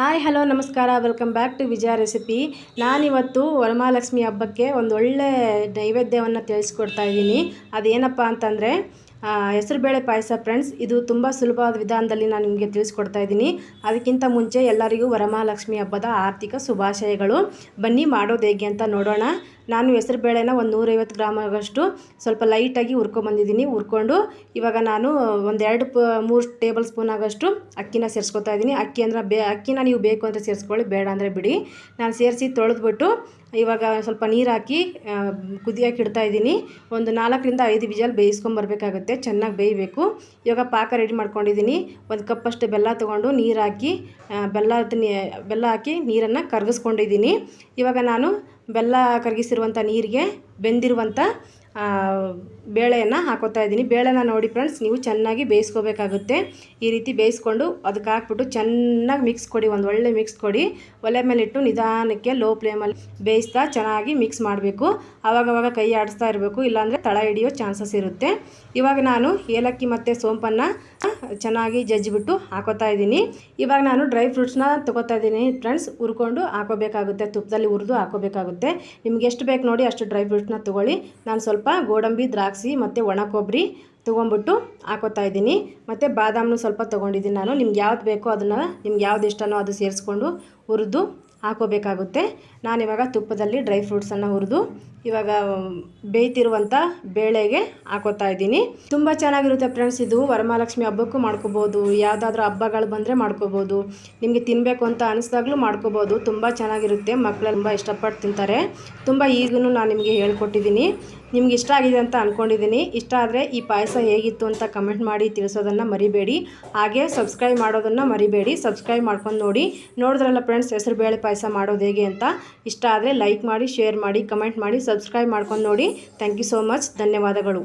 Hi hello ನಮಸ್ಕಾರ. Welcome back to Vijaya recipe ನಾನಿವತ್ತು ವರಮಹಾಲಕ್ಷ್ಮಿ ಹಬ್ಬಕ್ಕೆ ಒಂದು ಒಳ್ಳೆ ನೈವೇದ್ಯವನ್ನು ತಿಳಿಸ್ಕೊಡ್ತಾ ಇದ್ದೀನಿ. ಅದೇನಪ್ಪ ಅಂತಂದರೆ ಹೆಸರುಬೇಳೆ ಪಾಯಸ ಫ್ರೆಂಡ್ಸ್ ಇದು ತುಂಬ ಸುಲಭವಾದ ವಿಧಾನದಲ್ಲಿ ನಾನು ನಿಮಗೆ ತಿಳಿಸ್ಕೊಡ್ತಾ ಇದ್ದೀನಿ. ಅದಕ್ಕಿಂತ ಮುಂಚೆ ಎಲ್ಲರಿಗೂ ವರಮಹಾಲಕ್ಷ್ಮಿ ಹಬ್ಬದ ಆರ್ಥಿಕ ಶುಭಾಶಯಗಳು. ಬನ್ನಿ ಮಾಡೋದು ಹೇಗೆ ಅಂತ ನೋಡೋಣ. ನಾನು ಹೆಸರು ಬೇಳೆನ ಒಂದು ನೂರೈವತ್ತು ಗ್ರಾಮ್ ಆಗೋಷ್ಟು ಸ್ವಲ್ಪ ಲೈಟಾಗಿ ಹುರ್ಕೊಂಬಂದಿದ್ದೀನಿ. ಹುರ್ಕೊಂಡು ಇವಾಗ ನಾನು ಒಂದೆರಡು ಪ, ಮೂರು ಟೇಬಲ್ ಸ್ಪೂನ್ ಆಗೋಷ್ಟು ಅಕ್ಕಿನ ಸೇರಿಸ್ಕೊತಾ ಇದ್ದೀನಿ. ಅಕ್ಕಿ ಅಂದರೆ ಬೇ, ಅಕ್ಕಿನ ನೀವು ಬೇಕು ಅಂತ ಸೇರಿಸ್ಕೊಳ್ಳಿ, ಬೇಡ ಅಂದರೆ ಬಿಡಿ. ನಾನು ಸೇರಿಸಿ ತೊಳೆದ್ಬಿಟ್ಟು ಇವಾಗ ಸ್ವಲ್ಪ ನೀರು ಹಾಕಿ ಕುದಿಯೋಕೆ ಇಡ್ತಾ ಇದ್ದೀನಿ. ಒಂದು ನಾಲ್ಕರಿಂದ ಐದು ವಿಜಲ್ ಬೇಯಿಸ್ಕೊಂಬರ್ಬೇಕಾಗುತ್ತೆ ಚೆನ್ನಾಗಿ ಬೇಯಬೇಕು. ಇವಾಗ ಪಾಕ ರೆಡಿ ಮಾಡ್ಕೊಂಡಿದ್ದೀನಿ. ಒಂದು ಕಪ್ಪಷ್ಟು ಬೆಲ್ಲ ತೊಗೊಂಡು ನೀರು ಹಾಕಿ ಬೆಲ್ಲ ಬೆಲ್ಲ ಹಾಕಿ ನೀರನ್ನು ಕರಗಿಸ್ಕೊಂಡಿದ್ದೀನಿ. ಇವಾಗ ನಾನು ಬೆಲ್ಲ ಕರಗಿಸಿರುವಂಥ ನೀರಿಗೆ ಬೆಂದಿರುವಂಥ ಬೇಳೆಯನ್ನು ಹಾಕೋತಾ ಇದ್ದೀನಿ. ಬೇಳೆನ ನೋಡಿ ಫ್ರೆಂಡ್ಸ್ ನೀವು ಚೆನ್ನಾಗಿ ಬೇಯಿಸ್ಕೋಬೇಕಾಗುತ್ತೆ. ಈ ರೀತಿ ಬೇಯಿಸ್ಕೊಂಡು ಅದಕ್ಕೆ ಹಾಕ್ಬಿಟ್ಟು ಚೆನ್ನಾಗಿ ಮಿಕ್ಸ್ ಕೊಡಿ, ಒಂದು ಒಳ್ಳೆ ಮಿಕ್ಸ್ ಕೊಡಿ. ಒಲೆ ಮೇಲಿಟ್ಟು ನಿಧಾನಕ್ಕೆ ಲೋ ಫ್ಲೇಮಲ್ಲಿ ಬೇಯಿಸ್ತಾ ಚೆನ್ನಾಗಿ ಮಿಕ್ಸ್ ಮಾಡಬೇಕು. ಆವಾಗವಾಗ ಕೈ ಆಡಿಸ್ತಾ ಇರಬೇಕು, ಇಲ್ಲಾಂದರೆ ತಳ ಹಿಡಿಯೋ ಚಾನ್ಸಸ್ ಇರುತ್ತೆ. ಇವಾಗ ನಾನು ಏಲಕ್ಕಿ ಮತ್ತು ಸೋಂಪನ್ನು ಚೆನ್ನಾಗಿ ಜಜ್ಜಿಬಿಟ್ಟು ಹಾಕೋತಾ ಇದ್ದೀನಿ. ಇವಾಗ ನಾನು ಡ್ರೈ ಫ್ರೂಟ್ಸ್ನ ತೊಗೋತಾ ಇದ್ದೀನಿ ಫ್ರೆಂಡ್ಸ್ ಹುರ್ಕೊಂಡು ಹಾಕೋಬೇಕಾಗುತ್ತೆ, ತುಪ್ಪದಲ್ಲಿ ಹುರಿದು ಹಾಕೋಬೇಕಾಗುತ್ತೆ. ನಿಮ್ಗೆ ಎಷ್ಟು ಬೇಕು ನೋಡಿ ಅಷ್ಟು ಡ್ರೈ ಫ್ರೂಟ್ಸ್ನ ತೊಗೊಳ್ಳಿ. ನಾನು ಸ್ವಲ್ಪ ಗೋಡಂಬಿ, ದ್ರಾಕ್ಷಿ ಮತ್ತು ಒಣ ಕೊಬ್ಬರಿ ತೊಗೊಂಬಿಟ್ಟು ಹಾಕೋತಾ ಇದ್ದೀನಿ. ಮತ್ತು ಬಾದಾಮನ್ನು ಸ್ವಲ್ಪ ತೊಗೊಂಡಿದ್ದೀನಿ ನಾನು. ನಿಮ್ಗೆ ಯಾವ್ದು ಬೇಕೋ ಅದನ್ನು ನಿಮ್ಗೆ ಯಾವ್ದು ಇಷ್ಟನೋ ಅದು ಸೇರಿಸ್ಕೊಂಡು ಹುರಿದು ಹಾಕೋಬೇಕಾಗುತ್ತೆ. ನಾನಿವಾಗ ತುಪ್ಪದಲ್ಲಿ ಡ್ರೈ ಫ್ರೂಟ್ಸನ್ನು ಹುರಿದು ಇವಾಗ ಬೇಯ್ತಿರುವಂಥ ಬೇಳೆಗೆ ಹಾಕೋತಾ ಇದ್ದೀನಿ. ತುಂಬ ಚೆನ್ನಾಗಿರುತ್ತೆ ಫ್ರೆಂಡ್ಸ್ ಇದು. ವರಮಹಾಲಕ್ಷ್ಮಿ ಹಬ್ಬಕ್ಕೂ ಮಾಡ್ಕೋಬೋದು. ಯಾವುದಾದ್ರೂ ಹಬ್ಬಗಳು ಬಂದರೆ ಮಾಡ್ಕೋಬೋದು. ನಿಮಗೆ ತಿನ್ನಬೇಕು ಅಂತ ಅನಿಸ್ದಾಗಲೂ ಮಾಡ್ಕೋಬೋದು. ತುಂಬ ಚೆನ್ನಾಗಿರುತ್ತೆ. ಮಕ್ಕಳು ತುಂಬ ಇಷ್ಟಪಟ್ಟು ತಿಂತಾರೆ. ತುಂಬ ಈಗೂ ನಾನು ನಿಮಗೆ ಹೇಳ್ಕೊಟ್ಟಿದ್ದೀನಿ. ನಿಮ್ಗೆ ಇಷ್ಟ ಆಗಿದೆ ಅಂತ ಅಂದ್ಕೊಂಡಿದ್ದೀನಿ ಇಷ್ಟ ಆದರೆ ಈ ಪಾಯಸ ಹೇಗಿತ್ತು ಅಂತ ಕಮೆಂಟ್ ಮಾಡಿ ತಿಳಿಸೋದನ್ನು ಮರಿಬೇಡಿ. ಹಾಗೆ ಸಬ್ಸ್ಕ್ರೈಬ್ ಮಾಡೋದನ್ನು ಮರಿಬೇಡಿ. ಸಬ್ಸ್ಕ್ರೈಬ್ ಮಾಡ್ಕೊಂಡು ನೋಡಿ. ನೋಡಿದ್ರಲ್ಲ ಫ್ರೆಂಡ್ಸ್ ಹೆಸರು ಬೇಳೆ ಪಾಯಸ ಮಾಡೋದು ಹೇಗೆ ಅಂತ. ಇಷ್ಟ ಆದರೆ ಲೈಕ್ ಮಾಡಿ ಶೇರ್ ಮಾಡಿ ಕಮೆಂಟ್ ಮಾಡಿ ಸಬ್ಸ್ಕ್ರೈಬ್ ಮಾಡ್ಕೊಂಡು ನೋಡಿ. ಥ್ಯಾಂಕ್ ಯು ಸೋ ಮಚ್ ಧನ್ಯವಾದಗಳು.